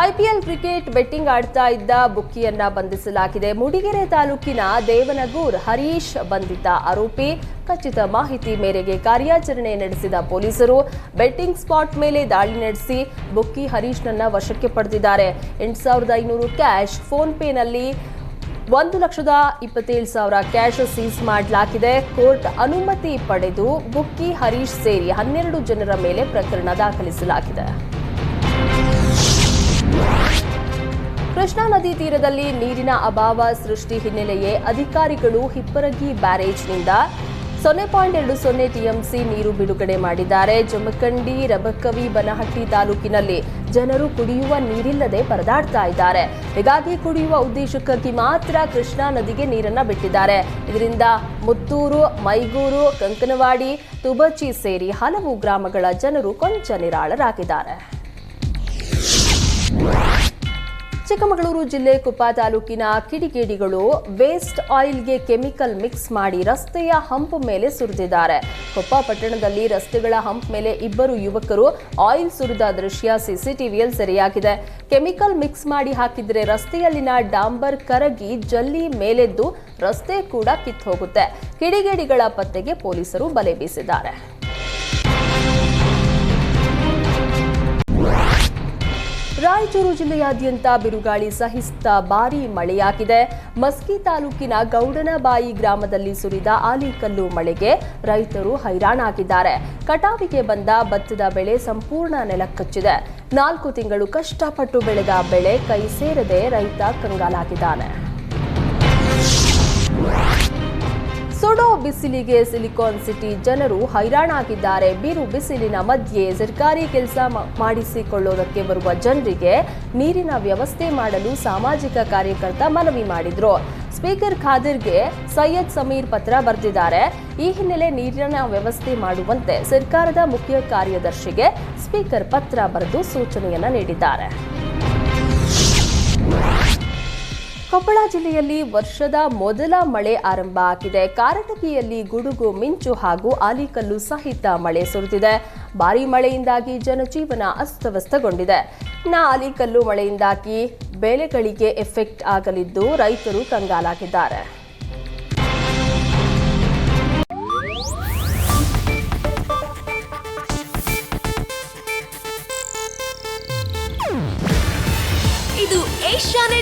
IPL cricket betting ಆಡ್ತಾ ಇದ್ದ ಬುಕ್ಕಿಯನ್ನ ಬಂಧಿಸಲಾಗಿದೆ. ಮೂಡಿಗೆರೆ ತಾಲೂಕಿನ ದೇವನಗೂರ್ ಹರೀಶ್ ಬಂಧಿತ ಆರೋಪಿ. ಖಚಿತ ಮಾಹಿತಿ ಮೇರೆಗೆ ಕಾರ್ಯಾಚರಣೆ ನಡೆಸಿದ ಪೊಲೀಸರು. ಬೆಟ್ಟಿಂಗ್ ಸ್ಪಾಟ್ ಮೇಲೆ ದಾಳಿ ನಡೆಸಿ ಬುಕ್ಕಿ ಹರೀಶ್ನನ್ನ ವಶಕ್ಕೆ ಪಡೆದಿದ್ದಾರೆ. ಎಂಟು ಸಾವಿರದ ಐನೂರು ಕ್ಯಾಶ್ ಫೋನ್ ಪೇನಲ್ಲಿ ಒಂದು ಲಕ್ಷದ ಇಪ್ಪತ್ತೇಳು ಸಾವಿರ ಕ್ಯಾಶ್ ಸೀಸ್ ಮಾಡಲಾಗಿದೆ. ಕೋರ್ಟ್ ಅನುಮತಿ ಪಡೆದು ಬುಕ್ಕಿ ಹರೀಶ್ ಸೇರಿ ಹನ್ನೆರಡು ಜನರ ಮೇಲೆ ಪ್ರಕರಣ ದಾಖಲಿಸಲಾಗಿದೆ. ಕೃಷ್ಣಾ ನದಿ ತೀರದಲ್ಲಿ ನೀರಿನ ಅಭಾವ ಸೃಷ್ಟಿ ಹಿನ್ನೆಲೆಯೇ ಅಧಿಕಾರಿಗಳು ಹಿಪ್ಪರಗಿ ಬ್ಯಾರೇಜ್ನಿಂದ ಸೊನ್ನೆ ಪಾಯಿಂಟ್ ಎರಡು ಸೊನ್ನೆ ಟಿಎಂಸಿ ನೀರು ಬಿಡುಗಡೆ ಮಾಡಿದ್ದಾರೆ. ಜಮಖಂಡಿ, ರಬಕವಿ, ಬನಹಟ್ಟಿ ತಾಲೂಕಿನಲ್ಲಿ ಜನರು ಕುಡಿಯುವ ನೀರಿಲ್ಲದೆ ಪರದಾಡ್ತಾ ಇದ್ದಾರೆ. ಹೀಗಾಗಿ ಕುಡಿಯುವ ಉದ್ದೇಶಕ್ಕಾಗಿ ಮಾತ್ರ ಕೃಷ್ಣಾ ನದಿಗೆ ನೀರನ್ನು ಬಿಟ್ಟಿದ್ದಾರೆ. ಇದರಿಂದ ಮುತ್ತೂರು, ಮೈಗೂರು, ಕಂಕನವಾಡಿ, ತುಬಚಿ ಸೇರಿ ಹಲವು ಗ್ರಾಮಗಳ ಜನರು ಕೊಂಚ ನಿರಾಳರಾಗಿದ್ದಾರೆ. ಚಿಕ್ಕಮಗಳೂರು ಜಿಲ್ಲೆ ಕುಪ್ಪ ತಾಲೂಕಿನ ಕಿಡಿಗೇಡಿಗಳು ವೇಸ್ಟ್ ಆಯಿಲ್ಗೆ ಕೆಮಿಕಲ್ ಮಿಕ್ಸ್ ಮಾಡಿ ರಸ್ತೆಯ ಹಂಪ್ ಮೇಲೆ ಸುರಿದಿದ್ದಾರೆ. ಕೊಪ್ಪ ಪಟ್ಟಣದಲ್ಲಿ ರಸ್ತೆಗಳ ಹಂಪ್ ಮೇಲೆ ಇಬ್ಬರು ಯುವಕರು ಆಯಿಲ್ ಸುರಿದ ದೃಶ್ಯ ಸಿಸಿಟಿವಿಯಲ್ಲಿ ಸೆರೆಯಾಗಿದೆ. ಕೆಮಿಕಲ್ ಮಿಕ್ಸ್ ಮಾಡಿ ಹಾಕಿದ್ರೆ ರಸ್ತೆಯಲ್ಲಿನ ಡಾಂಬರ್ ಕರಗಿ ಜಲ್ಲಿ ಮೇಲೆದ್ದು ರಸ್ತೆ ಕೂಡ ಕಿತ್ತು ಹೋಗುತ್ತೆ ಕಿಡಿಗೇಡಿಗಳ ಪತ್ತೆಗೆ ಪೊಲೀಸರು ಬಲೆ ಬೀಸಿದ್ದಾರೆ. ರಾಯಚೂರು ಜಿಲ್ಲೆಯಾದ್ಯಂತ ಬಿರುಗಾಳಿ ಸಹಿತ ಭಾರೀ ಮಳೆಯಾಗಿದೆ. ಮಸ್ಕಿ ತಾಲೂಕಿನ ಗೌಡನಬಾಯಿ ಗ್ರಾಮದಲ್ಲಿ ಸುರಿದ ಆಲಿಕಲ್ಲು ಮಳೆಗೆ ರೈತರು ಹೈರಾಣಾಗಿದ್ದಾರೆ. ಕಟಾವಿಗೆ ಬಂದ ಭತ್ತದ ಬೆಳೆ ಸಂಪೂರ್ಣ ನೆಲಕಚ್ಚಿದೆ. ನಾಲ್ಕು ತಿಂಗಳು ಕಷ್ಟಪಟ್ಟು ಬೆಳೆದ ಬೆಳೆ ಕೈ ಸೇರದೆ ರೈತ ಕಂಗಾಲಾಗಿದ್ದಾನೆ. ಸುಡೋ ಬಿಸಿಲಿಗೆ ಸಿಲಿಕಾನ್ ಸಿಟಿ ಜನರು ಹೈರಾಣಾಗಿದ್ದಾರೆ. ಬಿರು ಬಿಸಿಲಿನ ಮಧ್ಯೆ ಸರ್ಕಾರಿ ಕೆಲಸ ಮಾಡಿಸಿಕೊಳ್ಳೋದಕ್ಕೆ ಬರುವ ಜನರಿಗೆ ನೀರಿನ ವ್ಯವಸ್ಥೆ ಮಾಡಲು ಸಾಮಾಜಿಕ ಕಾರ್ಯಕರ್ತ ಮನವಿ ಮಾಡಿದ್ರು. ಸ್ಪೀಕರ್ ಖಾದಿರ್ಗೆ ಸೈಯದ್ ಸಮೀರ್ ಪತ್ರ ಬರೆದಿದ್ದಾರೆ. ಈ ಹಿನ್ನೆಲೆ ನೀರಿನ ವ್ಯವಸ್ಥೆ ಮಾಡುವಂತೆ ಸರ್ಕಾರದ ಮುಖ್ಯ ಕಾರ್ಯದರ್ಶಿಗೆ ಸ್ಪೀಕರ್ ಪತ್ರ ಬರೆದು ಸೂಚನೆಯನ್ನು ನೀಡಿದ್ದಾರೆ. ಕೊಪ್ಪಳ ಜಿಲ್ಲೆಯಲ್ಲಿ ವರ್ಷದ ಮೊದಲ ಮಳೆ ಆರಂಭ ಆಗಿದೆ. ಕಾರಟಗಿಯಲ್ಲಿ ಗುಡುಗು, ಮಿಂಚು ಹಾಗೂ ಆಲಿಕಲ್ಲು ಸಹಿತ ಮಳೆ ಸುರಿದಿದೆ. ಭಾರೀ ಮಳೆಯಿಂದಾಗಿ ಜನಜೀವನ ಅಸ್ತವ್ಯಸ್ತಗೊಂಡಿದೆ. ಇನ್ನು ಆಲಿಕಲ್ಲು ಮಳೆಯಿಂದಾಗಿ ಬೆಳೆಗಳಿಗೆ ಎಫೆಕ್ಟ್ ಆಗಲಿದ್ದು ರೈತರು ಕಂಗಾಲಾಗಿದ್ದಾರೆ. ಇದು ಏಷ್ಯಾನೆಟ್